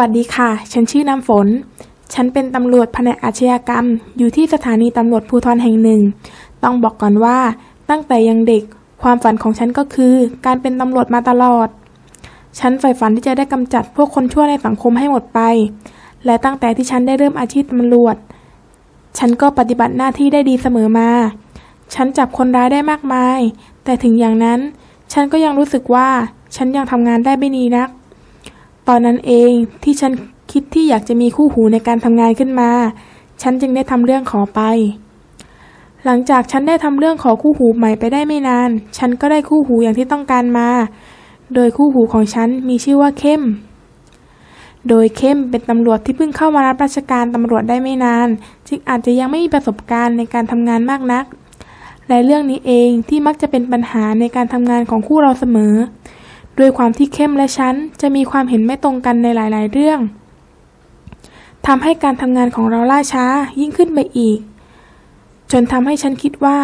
วัสดีค่ะ ฉันชื่อน้ำฝน ฉันเป็นตำรวจแผนกอาชญากรรม อยู่ที่สถานีตำรวจภูธรแห่งหนึ่ง ต้องบอกก่อนว่า ตั้งแต่ยังเด็ก ความฝันของฉันก็คือ การเป็นตำรวจมาตลอด ฉันใฝ่ฝันที่จะได้กำจัดพวกคนชั่วในสังคมให้หมดไป และตั้งแต่ที่ฉันได้เริ่มอาชีพตำรวจ ฉันก็ปฏิบัติหน้าที่ได้ดีเสมอมา ฉันจับคนร้ายได้มากมาย แต่ถึงอย่างนั้น ฉันก็ยังรู้สึกว่า ฉันยังทำงานได้ไม่ดีนัก ตอนนั้นเองที่ฉันคิดที่อยากจะมีคู่หูในการทำงานขึ้นมา ฉันจึงได้ทำเรื่องขอไป หลังจากฉันได้ทำเรื่องขอคู่หูใหม่ไปได้ไม่นาน ฉันก็ได้คู่หูอย่างที่ต้องการมา โดยคู่หูของฉันมีชื่อว่าเข้ม โดยเข้มเป็นตำรวจที่เพิ่งเข้ามารับราชการตำรวจได้ไม่นาน จึงอาจจะยังไม่มีประสบการณ์ในการทำงานมากนัก และเรื่องนี้เองที่มักจะเป็นปัญหาในการทำงานของคู่เราเสมอ ด้วยความที่เข้มและฉันจะมีความเห็นไม่ตรงกันในหลาย ๆ เรื่องทำให้การทำงานของเราล่าช้ายิ่งขึ้นไปอีก จนทำให้ฉันคิดว่า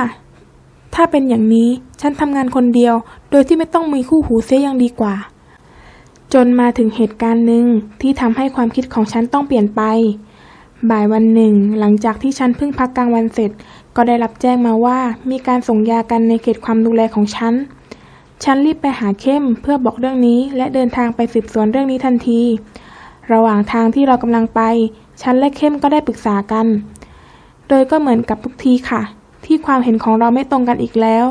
ถ้าเป็นอย่างนี้ฉันทำงานคนเดียว โดยที่ไม่ต้องมีคู่หูเสียยังดีกว่า จนมาถึงเหตุการณ์หนึ่งที่ทำให้ความคิดของฉันต้องเปลี่ยนไป บ่ายวันหนึ่ง หลังจากที่ฉันเพิ่งพักกลางวันเสร็จ ก็ได้รับแจ้งมาว่ามีการส่งยากันในเขตความดูแลของฉัน ฉันรีบไปหาเข้มเพื่อบอกเรื่องนี้และเดินทางไปสืบสวนเรื่องนี้ทันที ระหว่างทางที่เรากำลังไป ฉันและเข้มก็ได้ปรึกษากัน โดยก็เหมือนกับทุกทีค่ะ ที่ความเห็นของเราไม่ตรงกันอีกแล้ว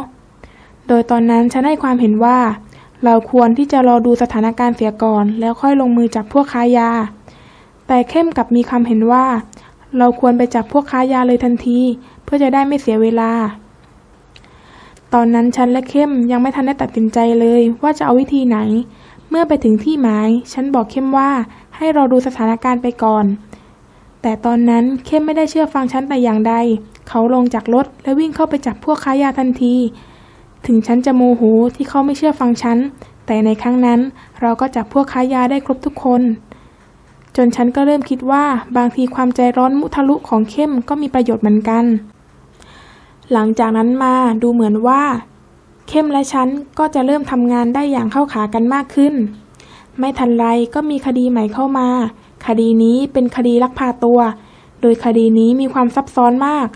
โดยตอนนั้นฉันให้ความเห็นว่า เราควรที่จะรอดูสถานการณ์เสียก่อน แล้วค่อยลงมือจับพวกค้ายา แต่เข้มกลับมีความเห็นว่า เราควรไปจับพวกค้ายาเลยทันที เพื่อจะได้ไม่เสียเวลา ตอนนั้นฉันและเข้มยังไม่ทันได้ตัดสินใจเลยว่าจะเอาวิธีไหน เมื่อไปถึงที่หมาย ฉันบอกเข้มว่าให้เรอดูสถานการณ์ไปก่อน แต่ตอนนั้นเข้มไม่ได้เชื่อฟังฉันแต่อย่างใด เขาลงจากรถและวิ่งเข้าไปจับพวกค้ายาทันที ถึงฉันจะโมโหที่เขาไม่เชื่อฟังฉัน แต่ในครั้งนั้นเราก็จับพวกค้ายาได้ครบทุกคน จนฉันก็เริ่มคิดว่าบางทีความใจร้อนมุทะลุของเข้มก็มีประโยชน์เหมือนกัน หลังจากนั้นมาดูเหมือนว่า เข้มและฉันก็จะเริ่มทำงานได้อย่างเข้าขากันมากขึ้น ไม่ทันไรก็มีคดีใหม่เข้ามา คดีนี้เป็นคดีลักพาตัว โดยคดีนี้มีความซับซ้อนมาก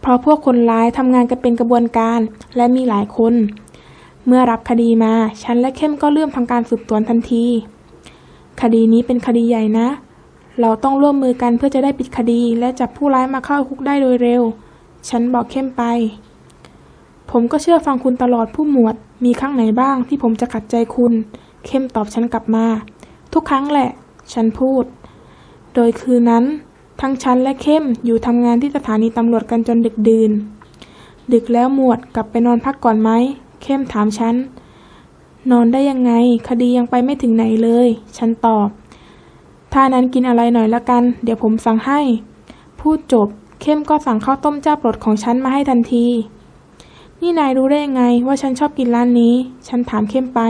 เพราะพวกคนร้ายทำงานกันเป็นกระบวนการและมีหลายคน เมื่อรับคดีมา ฉันและเข้มก็เริ่มทำการสืบสวนทันที คดีนี้เป็นคดีใหญ่นะ เราต้องร่วมมือกันเพื่อจะได้ปิดคดีและจับผู้ร้ายมาเข้าคุกได้โดยเร็ว ฉันบอกเข้มไป ผมก็เชื่อฟังคุณตลอดผู้หมวด มีครั้งไหนบ้างที่ผมจะขัดใจคุณ เข้มตอบฉันกลับมา ทุกครั้งแหละ ฉันพูด โดยคืนนั้น ทั้งฉันและเข้มอยู่ทำงานที่สถานีตำรวจกันจนดึกดื่น ดึกแล้วหมวดกลับไปนอนพักก่อนไหม เข้มถามฉัน นอนได้ยังไง คดียังไปไม่ถึงไหนเลย ฉันตอบถ้านั้นกินอะไรหน่อยละกัน เดี๋ยวผมสั่งให้ พูดจบ เข้มก็สั่งข้าวต้มเจ้าโปรดของฉันมาให้ทันที นี่นายรู้ได้ยังไงว่าฉันชอบกินร้านนี้ ฉันถามเข้มไป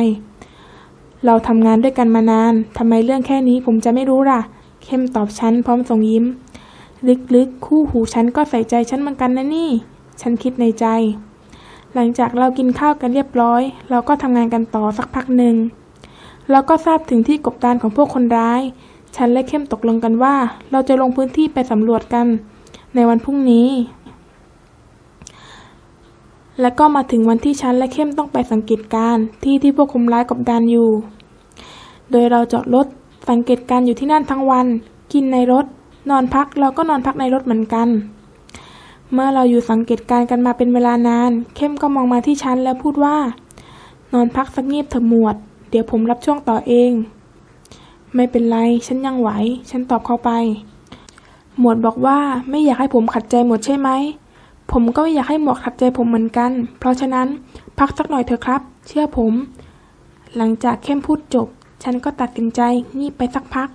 เราทำงานด้วยกันมานานทำไมเรื่องแค่นี้ผมจะไม่รู้ล่ะ เข้มตอบฉันพร้อมส่งยิ้ม ลึกๆ คู่หูฉันก็ใส่ใจฉันเหมือนกันนะนี่ ฉันคิดในใจ หลังจากเรากินข้าวกันเรียบร้อย เราก็ทำงานกันต่อสักพักหนึ่งเราก็ทราบถึงที่กบดานของพวกคนร้าย ฉันและเข้มตกลงกันว่า เราจะลงพื้นที่ไปสำรวจกัน ในวันพรุ่งนี้ และก็มาถึงวันที่ฉันและเข้มต้องไปสังเกตการที่ที่พวกคนร้ายกบดานอยู่ โดยเราจอดรถสังเกตการอยู่ที่นั่นทั้งวัน กินในรถ นอนพักเราก็นอนพักในรถเหมือนกัน เมื่อเราอยู่สังเกตการกันมาเป็นเวลานาน เข้มก็มองมาที่ฉันแล้วพูดว่า นอนพักสักงีบเถอะหมวด เดี๋ยวผมรับช่วงต่อเอง ไม่เป็นไร ฉันยังไหว ฉันตอบเขาไป หมวดบอกว่าไม่อยากให้ผมขัดใจหมวดใช่ไหม ผมก็ไม่อยากให้หมวดขัดใจผมเหมือนกัน เพราะฉะนั้นพักสักหน่อยเถอะครับ เชื่อผม หลังจากเข้มพูดจบ ฉันก็ตัดสินใจงีบไปสักพัก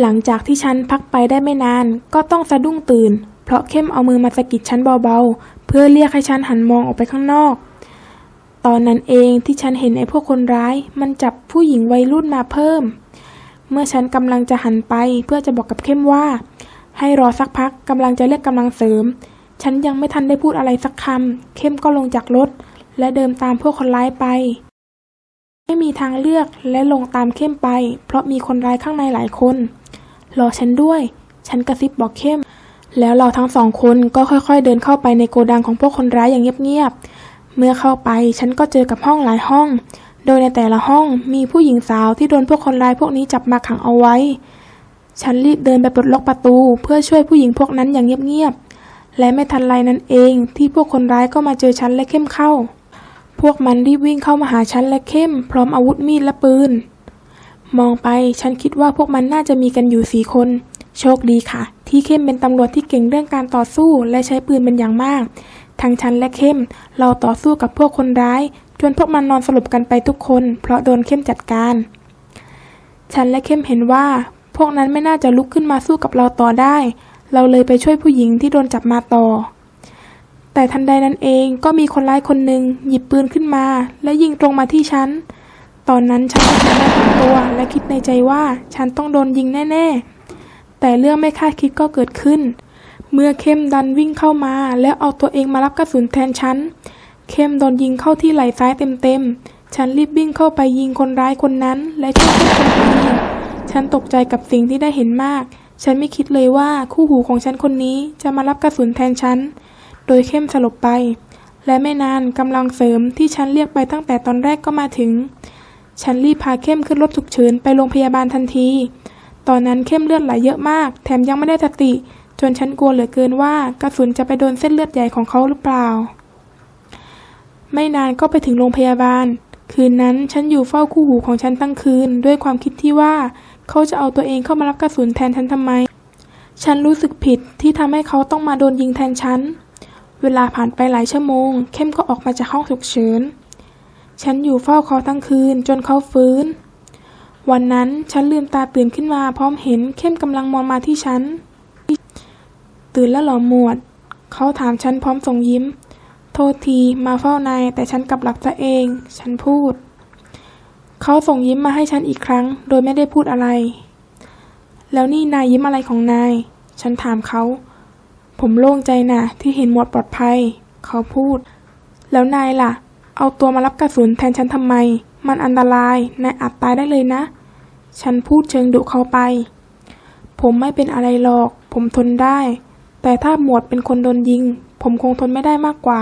หลังจากที่ฉันพักไปได้ไม่นาน ก็ต้องสะดุ้งตื่น เพราะเข้มเอามือมาสะกิดฉันเบาๆ เพื่อเรียกให้ฉันหันมองออกไปข้างนอก ตอนนั้นเองที่ฉันเห็นไอ้พวกคนร้าย มันจับผู้หญิงวัยรุ่นมาเพิ่ม เมื่อฉันกำลังจะหันไปเพื่อจะบอกกับเข้มว่า ให้รอสักพักกำลังจะเรียกกำลังเสริม ฉันยังไม่ทันได้พูดอะไรสักคำเข้มก็ลงจากรถ และเดินตามพวกคนร้ายไป ไม่มีทางเลือกและลงตามเข้มไป เพราะมีคนร้ายข้างในหลายคน รอฉันด้วย ฉันกระซิบบอกเข้ม แล้วเราทั้งสองคนก็ค่อยๆ เดินเข้าไปในโกดังของพวกคนร้ายอย่างเงียบๆ เมื่อเข้าไปฉันก็เจอกับห้องหลายห้อง โดยในแต่ละห้องมีผู้หญิงสาวที่โดนพวกคนร้ายพวกนี้จับมาขังเอาไว้ ฉันรีบเดินไปปลดล็อกประตู เพื่อช่วยผู้หญิงพวกนั้นอย่างเงียบๆ และไม่ทันไรนั้นเองที่พวกคนร้ายก็มาเจอฉันและเข้มเข้า พวกมันรีบวิ่งเข้ามาหาฉันและเข้ม พร้อมอาวุธมีดและปืน มองไปฉันคิดว่าพวกมันน่าจะมีกันอยู่สี่คน โชคดีค่ะ ที่เข้มเป็นตำรวจที่เก่งเรื่องการต่อสู้และใช้ปืนเป็นอย่างมาก ทั้งฉันและเข้ม เราต่อสู้กับพวกคนร้ายจนพวกมันนอนสลบกันไปทุกคน เพราะโดนเข้มจัดการ ฉันและเข้มเห็นว่า พวกนั้นไม่น่าจะลุกขึ้นมาสู้กับเราต่อได้ เราเลยไปช่วยผู้หญิงที่โดนจับมาต่อ แต่ทันใดนั้นเองก็มีคนร้ายคนหนึ่งหยิบปืนขึ้นมา และยิงตรงมาที่ฉัน ตอนนั้นฉันก็ทำได้ทั้งตัวและคิดในใจว่าฉันต้องโดนยิงแน่ ๆ แต่เรื่องไม่คาดคิดก็เกิดขึ้น เมื่อเข้มดันวิ่งเข้ามา แล้วเอาตัวเองมารับกระสุนแทนฉัน เข้มโดนยิงเข้าที่ไหล่ซ้ายเต็มๆ ฉันรีบวิ่งเข้าไปยิงคนร้ายคนนั้น และช่วยเข้มทัน ฉันตกใจกับสิ่งที่ได้เห็นมาก ฉันไม่คิดเลยว่าคู่หูของฉันคนนี้จะมารับกระสุนแทนฉัน โดยเข้มสลบไป และไม่นานกำลังเสริมที่ฉันเรียกไปตั้งแต่ตอนแรกก็มาถึง ฉันรีบพาเข้มขึ้นรถฉุกเฉินไปโรงพยาบาลทันที ตอนนั้นเข้มเลือดไหลเยอะมาก แถมยังไม่ได้สติ จนฉันกลัวเหลือเกินว่ากระสุนจะไปโดนเส้นเลือดใหญ่ของเขาหรือเปล่า ไม่นานก็ไปถึงโรงพยาบาลคืนนั้นฉันอยู่เฝ้าคู่หูของฉันทั้งคืน ด้วยความคิดที่ว่า เขาจะเอาตัวเองเข้ามารับกระสุนแทนฉันทำไม ฉันรู้สึกผิดที่ทำให้เขาต้องมาโดนยิงแทนฉัน เวลาผ่านไปหลายชั่วโมง เข้มก็ออกมาจากห้องฉุกเฉิน ฉันอยู่เฝ้าเขาทั้งคืนจนเขาฟื้น วันนั้นฉันลืมตาตื่นขึ้นมาพร้อมเห็นเข้มกำลังมองมาที่ฉัน ตื่นแล้วหรอหมวด เขาถามฉันพร้อมส่งยิ้ม โทษทีมาเฝ้านายแต่ฉันกลับหลับซะเอง ฉันพูด เขาส่งยิ้มมาให้ฉันอีกครั้ง โดยไม่ได้พูดอะไร แล้วนี่นายยิ้มอะไรของนาย ฉันถามเขา ผมโล่งใจนะที่เห็นหมวดปลอดภัย เขาพูด แล้วนายล่ะ เอาตัวมารับกระสุนแทนฉันทำไม มันอันตราย นายอาจตายได้เลยนะ ฉันพูดเชิงดุเขาไป ผมไม่เป็นอะไรหรอก ผมทนได้ แต่ถ้าหมวดเป็นคนโดนยิง ผมคงทนไม่ได้มากกว่า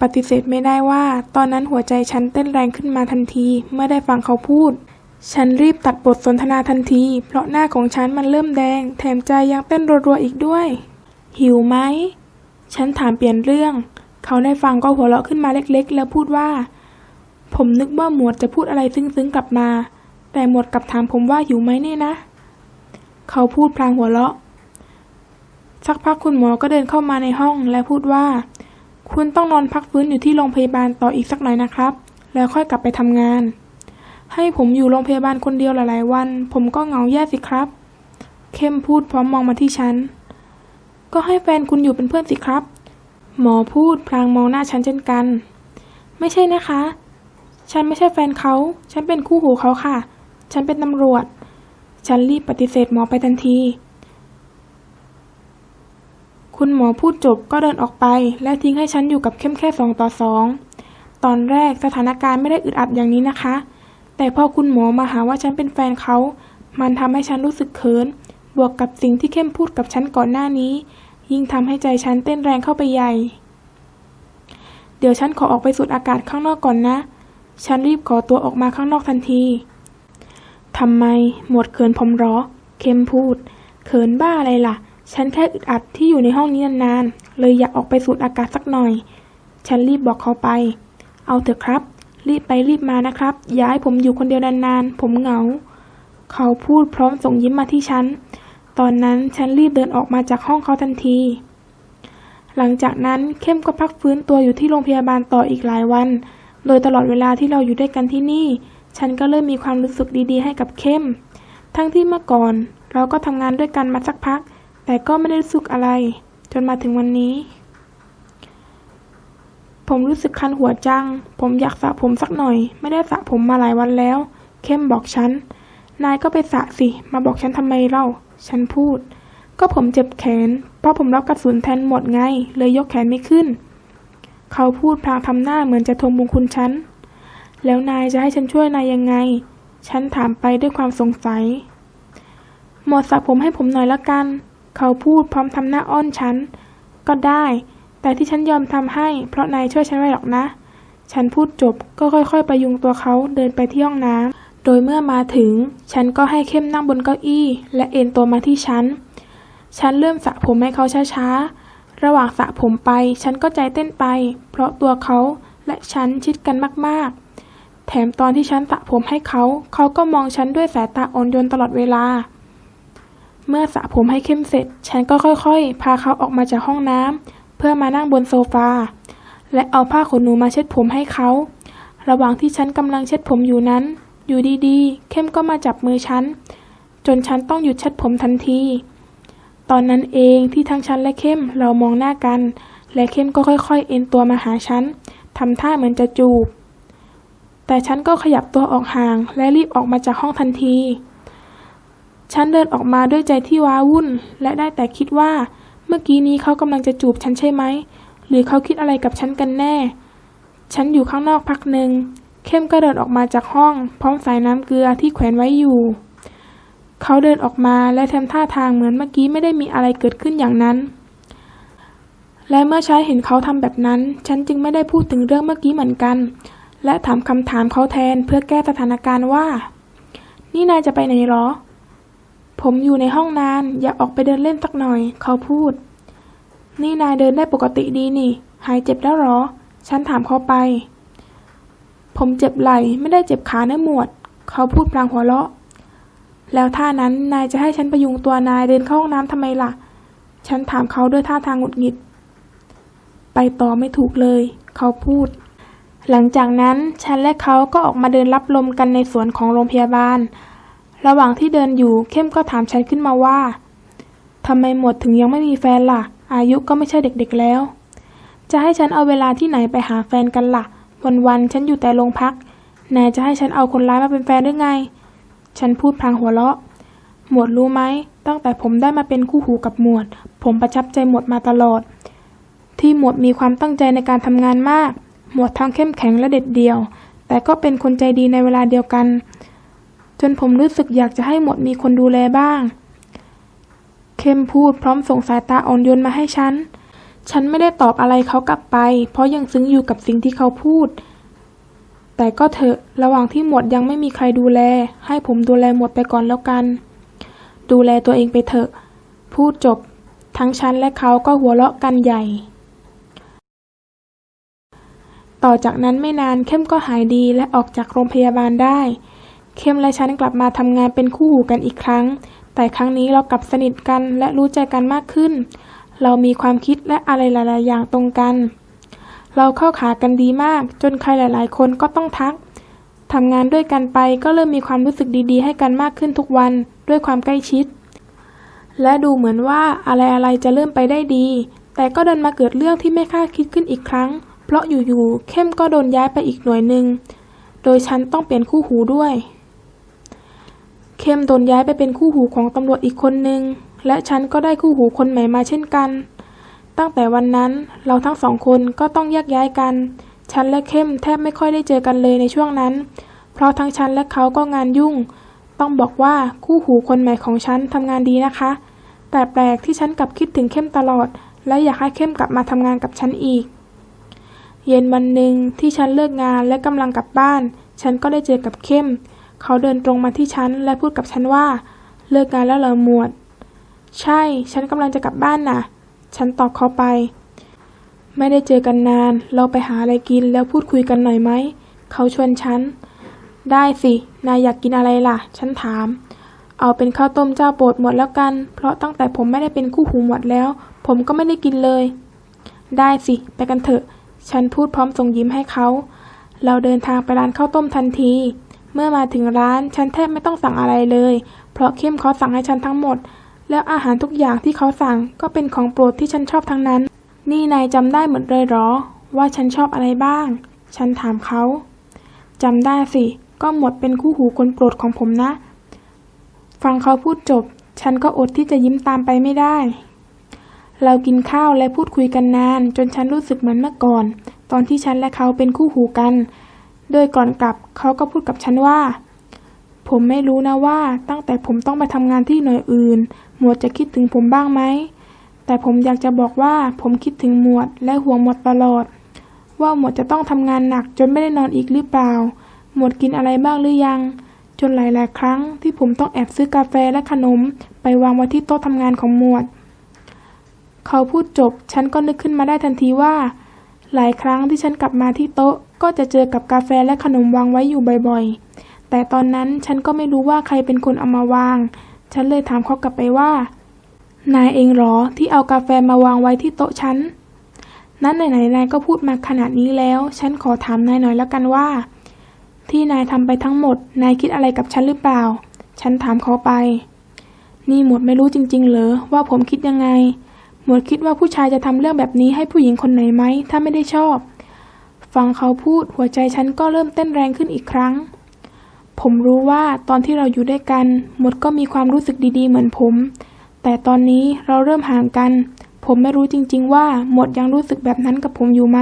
ปฏิเสธไม่ได้ว่า ตอนนั้นหัวใจฉันเต้นแรงขึ้นมาทันทีเมื่อได้ฟังเขาพูด ฉันรีบตัดบทสนทนาทันที เพราะหน้าของฉันมันเริ่มแดง แถมใจยังเต้นรัวๆอีกด้วย หิวไหม ฉันถามเปลี่ยนเรื่อง เขาได้ฟังก็หัวเราะขึ้นมาเล็กๆ แล้วพูดว่า ผมนึกว่าหมวดจะพูดอะไรซึ้งๆกลับมา แต่หมวดกลับถามผมว่าหิวไหมเนี่ยนะ เขาพูดพลางหัวเราะสักพักคุณหมอก็เดินเข้ามาในห้องและพูดว่า คุณต้องนอนพักฟื้นอยู่ที่โรงพยาบาลต่ออีกสักหน่อยนะครับ แล้วค่อยกลับไปทำงาน ให้ผมอยู่โรงพยาบาลคนเดียวหลาย ๆ วัน ผมก็เหงาแย่สิครับ เข้มพูดพร้อมมองมาที่ฉัน ก็ให้แฟนคุณอยู่เป็นเพื่อนสิครับ หมอพูดพลางมองหน้าฉันเช่นกัน ไม่ใช่นะคะ ฉันไม่ใช่แฟนเขา ฉันเป็นคู่หูเขาค่ะ ฉันเป็นตำรวจ ฉันรีบปฏิเสธหมอไปทันที คุณหมอพูดจบก็เดินออกไป และทิ้งให้ฉันอยู่กับเข้มแค่สองต่อสองตอนแรกสถานการณ์ไม่ได้อึดอัดอย่างนี้นะคะ แต่พอคุณหมอมาหาว่าฉันเป็นแฟนเขา มันทำให้ฉันรู้สึกเขิน บวกกับสิ่งที่เข้มพูดกับฉันก่อนหน้านี้ ยิ่งทำให้ใจฉันเต้นแรงเข้าไปใหญ่ เดี๋ยวฉันขอออกไปสูดอากาศข้างนอกก่อนนะ ฉันรีบขอตัวออกมาข้างนอกทันทีทำไม หมดเขินผมหรอ เข้มพูด เขินบ้าอะไรล่ะ ฉันแค่อึดอัดที่อยู่ในห้องนี้นานๆ เลยอยากออกไปสูดอากาศสักหน่อย ฉันรีบบอกเขาไป เอาเถอะครับ รีบไปรีบมานะครับย่าให้ผมอยู่คนเดียวนานๆ ผมเหงา เขาพูดพร้อมส่งยิ้มมาที่ฉัน ตอนนั้นฉันรีบเดินออกมาจากห้องเขาทันที หลังจากนั้นเข้มก็พักฟื้นตัวอยู่ที่โรงพยาบาลต่ออีกหลายวัน โดยตลอดเวลาที่เราอยู่ด้วยกันที่นี่ ฉันก็เริ่มมีความรู้สึกดีๆ ให้กับเข้ม ทั้งที่เมื่อก่อน เราก็ทำงานด้วยกันมาสักพัก แต่ก็ไม่ได้รู้สึกอะไร จนมาถึงวันนี้ ผมรู้สึกคันหัวจัง ผมอยากสระผมสักหน่อย ไม่ได้สระผมมาหลายวันแล้ว เข้มบอกฉัน นายก็ไปสระสิ มาบอกฉันทำไมเล่า ฉันพูด ก็ผมเจ็บแขน เพราะผมรับกระสุนแทนหมดไง เลยยกแขนไม่ขึ้น เขาพูดพลางทำหน้าเหมือนจะทวงบุญคุณฉัน แล้วนายจะให้ฉันช่วยนายยังไง ฉันถามไปด้วยความสงสัยหมดสระผมให้ผมหน่อยละกัน เขาพูดพร้อมทำหน้าอ้อนฉัน ก็ได้ แต่ที่ฉันยอมทำให้ เพราะนายช่วยฉันไว้หรอกนะ ฉันพูดจบก็ค่อยๆประยุงตัวเขาเดินไปที่ห้องน้ำโดยเมื่อมาถึง ฉันก็ให้เข้มนั่งบนเก้าอี้ และเอนตัวมาที่ฉัน ฉันเริ่มสระผมให้เขาช้าๆ ระหว่างสระผมไป ฉันก็ใจเต้นไป เพราะตัวเขาและฉันชิดกันมากๆ แถมตอนที่ฉันสระผมให้เขา เขาก็มองฉันด้วยสายตาอ่อนโยนตลอดเวลา เมื่อสระผมให้เข้มเสร็จ ฉันก็ค่อยๆ พาเขาออกมาจากห้องน้ำเพื่อมานั่งบนโซฟา และเอาผ้าขนหนูมาเช็ดผมให้เขา ระหว่างที่ฉันกำลังเช็ดผมอยู่นั้น อยู่ดีๆ เข้มก็มาจับมือฉัน จนฉันต้องหยุดเช็ดผมทันที ตอนนั้นเองที่ทั้งฉันและเข้มเรามองหน้ากัน และเข้มก็ค่อยๆ เอ็นตัวมาหาฉันทำท่าเหมือนจะจูบ แต่ฉันก็ขยับตัวออกห่างและรีบออกมาจากห้องทันที ฉันเดินออกมาด้วยใจที่ว้าวุ่น และได้แต่คิดว่า เมื่อกี้นี้เขากำลังจะจูบฉันใช่ไหม หรือเขาคิดอะไรกับฉันกันแน่ ฉันอยู่ข้างนอกพักหนึ่ง เข้มก็เดินออกมาจากห้อง พร้อมสายน้ำเกลือที่แขวนไว้อยู่ เขาเดินออกมาและทำท่าทางเหมือนเมื่อกี้ไม่ได้มีอะไรเกิดขึ้นอย่างนั้น และเมื่อฉันเห็นเขาทำแบบนั้น ฉันจึงไม่ได้พูดถึงเรื่องเมื่อกี้เหมือนกัน และถามคำถามเขาแทนเพื่อแก้สถานการณ์ว่า นี่นายจะไปไหนหรอ ผมอยู่ในห้องนาน อยากออกไปเดินเล่นสักหน่อย เขาพูด นี่นายเดินได้ปกติดีนี่ หายเจ็บแล้วหรอ ฉันถามเขาไป ผมเจ็บไหล่ไม่ได้เจ็บขาเนื้อหมวด เขาพูดพลางหัวเราะ แล้วท่านั้นนายจะให้ฉันประยุงตัวนายเดินเข้าห้องน้ำทำไมล่ะ ฉันถามเขาด้วยท่าทางหงุดหงิด ไปต่อไม่ถูกเลย เขาพูด หลังจากนั้นฉันและเขาก็ออกมาเดินรับลมกันในสวนของโรงพยาบาล ระหว่างที่เดินอยู่เข้มก็ถามฉันขึ้นมาว่าทำไมหมวดถึงยังไม่มีแฟนล่ะ อายุก็ไม่ใช่เด็กๆแล้ว จะให้ฉันเอาเวลาที่ไหนไปหาแฟนกันล่ะ วันๆฉันอยู่แต่โรงพักนายจะให้ฉันเอาคนร้ายมาเป็นแฟนหรือไง ฉันพูดพลางหัวเราะ หมวดรู้ไหม ตั้งแต่ผมได้มาเป็นคู่หูกับหมวด ผมประทับใจหมวดมาตลอด ที่หมวดมีความตั้งใจในการทำงานมาก หมวดทั้งเข้มแข็งและเด็ดเดี่ยว แต่ก็เป็นคนใจดีในเวลาเดียวกัน จนผมรู้สึกอยากจะให้หมดมีคนดูแลบ้าง เข้มพูดพร้อมส่งสายตาอ่อนโยนมาให้ฉัน ฉันไม่ได้ตอบอะไรเขากลับไป เพราะยังซึ้งอยู่กับสิ่งที่เขาพูด แต่ก็เถอะระหว่างที่หมดยังไม่มีใครดูแล ให้ผมดูแลหมดไปก่อนแล้วกัน ดูแลตัวเองไปเถอะ พูดจบ ทั้งฉันและเขาก็หัวเราะกันใหญ่ต่อจากนั้นไม่นานเข้มก็หายดีและออกจากโรงพยาบาลได้ เข้มและฉันกลับมาทำงานเป็นคู่หูกันอีกครั้ง แต่ครั้งนี้เรากลับสนิทกันและรู้ใจกันมากขึ้น เรามีความคิดและอะไรหลาย ๆ อย่างตรงกัน เราเข้าขากันดีมาก จนใครหลาย ๆ คนก็ต้องทักทำงานด้วยกันไปก็เริ่มมีความรู้สึกดี ๆ ให้กันมากขึ้นทุกวันด้วยความใกล้ชิด และดูเหมือนว่าอะไร ๆ จะเริ่มไปได้ดี แต่ก็เดินมาเกิดเรื่องที่ไม่คาดคิดขึ้นอีกครั้ง เพราะอยู่ ๆ เข้มก็โดนย้ายไปอีกหน่วยหนึ่ง โดยฉันต้องเปลี่ยนคู่หูด้วย เข้มโดนย้ายไปเป็นคู่หูของตำรวจอีกคนหนึ่งและฉันก็ได้คู่หูคนใหม่มาเช่นกัน ตั้งแต่วันนั้นเราทั้งสองคนก็ต้องแยกย้ายกัน ฉันและเข้มแทบไม่ค่อยได้เจอกันเลยในช่วงนั้น เพราะทั้งฉันและเขาก็งานยุ่ง ต้องบอกว่าคู่หูคนใหม่ของฉันทำงานดีนะคะ แต่แปลกที่ฉันกลับคิดถึงเข้มตลอด และอยากให้เข้มกลับมาทำงานกับฉันอีก เย็นวันหนึ่งที่ฉันเลิกงานและกำลังกลับบ้าน ฉันก็ได้เจอกับเข้ม เขาเดินตรงมาที่ฉันและพูดกับฉันว่า เลิกงานแล้วเหรอหมวด ใช่ ฉันกำลังจะกลับบ้านน่ะ ฉันตอบเขาไป ไม่ได้เจอกันนาน เราไปหาอะไรกินแล้วพูดคุยกันหน่อยไหม เขาชวนฉัน ได้สิ นายอยากกินอะไรล่ะ ฉันถาม เอาเป็นข้าวต้มเจ้าโปรดหมดแล้วกัน เพราะตั้งแต่ผมไม่ได้เป็นคู่หูหมดแล้ว ผมก็ไม่ได้กินเลย ได้สิ ไปกันเถอะ ฉันพูดพร้อมส่งยิ้มให้เขา เราเดินทางไปร้านข้าวต้มทันที เมื่อมาถึงร้านฉันแทบไม่ต้องสั่งอะไรเลย เพราะเข้มเขาสั่งให้ฉันทั้งหมด แล้วอาหารทุกอย่างที่เขาสั่งก็เป็นของโปรดที่ฉันชอบทั้งนั้น นี่นายจำได้หมดเลยหรอ ว่าฉันชอบอะไรบ้าง ฉันถามเขาจำได้สิ ก็หมดเป็นคู่หูคนโปรดของผมนะ ฟังเขาพูดจบ ฉันก็อดที่จะยิ้มตามไปไม่ได้ เรากินข้าวและพูดคุยกันนาน จนฉันรู้สึกเหมือนเมื่อก่อน ตอนที่ฉันและเขาเป็นคู่หูกัน โดยก่อนกลับเขาก็พูดกับฉันว่า ผมไม่รู้นะว่าตั้งแต่ผมต้องไปทำงานที่หน่วยอื่น หมวดจะคิดถึงผมบ้างไหม แต่ผมอยากจะบอกว่าผมคิดถึงหมวดและห่วงหมวดตลอด ว่าหมวดจะต้องทำงานหนักจนไม่ได้นอนอีกหรือเปล่า หมวดกินอะไรบ้างหรือยัง จนหลายๆ ครั้งที่ผมต้องแอบซื้อกาแฟและขนม ไปวางไว้ที่โต๊ะทำงานของหมวด เขาพูดจบ ฉันก็นึกขึ้นมาได้ทันทีว่า หลายครั้งที่ฉันกลับมาที่โต๊ะ ก็จะเจอกับกาแฟและขนมวางไว้อยู่บ่อยๆ แต่ตอนนั้นฉันก็ไม่รู้ว่าใครเป็นคนเอามาวาง ฉันเลยถามเขากลับไปว่า นายเองเหรอที่เอากาแฟมาวางไว้ที่โต๊ะฉัน นั้นไหนๆนายก็พูดมาขนาดนี้แล้ว ฉันขอถามนายหน่อยแล้วกันว่า ที่นายทำไปทั้งหมด นายคิดอะไรกับฉันหรือเปล่า ฉันถามเขาไป นี่หมวดไม่รู้จริง ๆ เหรอว่าผมคิดยังไง หมวดคิดว่าผู้ชายจะทำเรื่องแบบนี้ให้ผู้หญิงคนไหนไหมถ้าไม่ได้ชอบ ฟังเขาพูดหัวใจฉันก็เริ่มเต้นแรงขึ้นอีกครั้ง ผมรู้ว่าตอนที่เราอยู่ด้วยกัน หมดก็มีความรู้สึกดีๆ เหมือนผม แต่ตอนนี้เราเริ่มห่างกัน ผมไม่รู้จริงๆ ว่าหมดยังรู้สึกแบบนั้นกับผมอยู่ไหม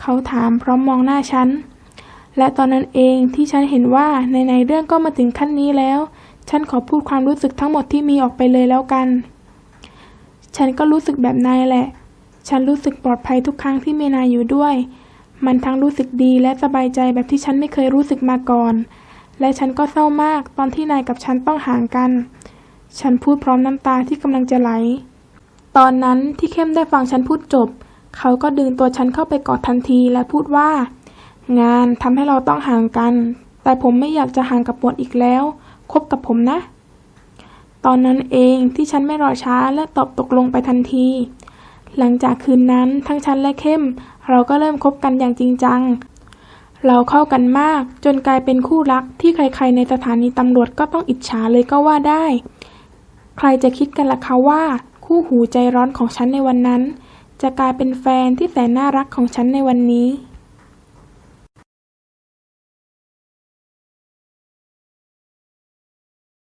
เขาถามพร้อมมองหน้าฉัน และตอนนั้นเองที่ฉันเห็นว่าในๆเรื่องก็มาถึงขั้นนี้แล้ว ฉันขอพูดความรู้สึกทั้งหมดที่มีออกไปเลยแล้วกัน ฉันก็รู้สึกแบบนายแหละ ฉันรู้สึกปลอดภัยทุกครั้งที่มีนายอยู่ด้วย มันทั้งรู้สึกดีและสบายใจแบบที่ฉันไม่เคยรู้สึกมาก่อน และฉันก็เศร้ามากตอนที่นายกับฉันต้องห่างกัน ฉันพูดพร้อมน้ำตาที่กำลังจะไหล ตอนนั้นที่เข้มได้ฟังฉันพูดจบ เขาก็ดึงตัวฉันเข้าไปกอดทันทีและพูดว่า งานทำให้เราต้องห่างกัน แต่ผมไม่อยากจะห่างกับหมวดอีกแล้ว คบกับผมนะ ตอนนั้นเองที่ฉันไม่รอช้าและตอบตกลงไปทันที หลังจากคืนนั้นทั้งฉันและเข้ม เราก็เริ่มคบกันอย่างจริงจัง เราเข้ากันมากจนกลายเป็นคู่รักที่ใครๆในสถานีตำรวจก็ต้องอิจฉาเลยก็ว่าได้ ใครจะคิดกันล่ะคะว่า คู่หูใจร้อนของฉันในวันนั้น จะกลายเป็นแฟนที่แสนน่ารักของฉันในวันนี้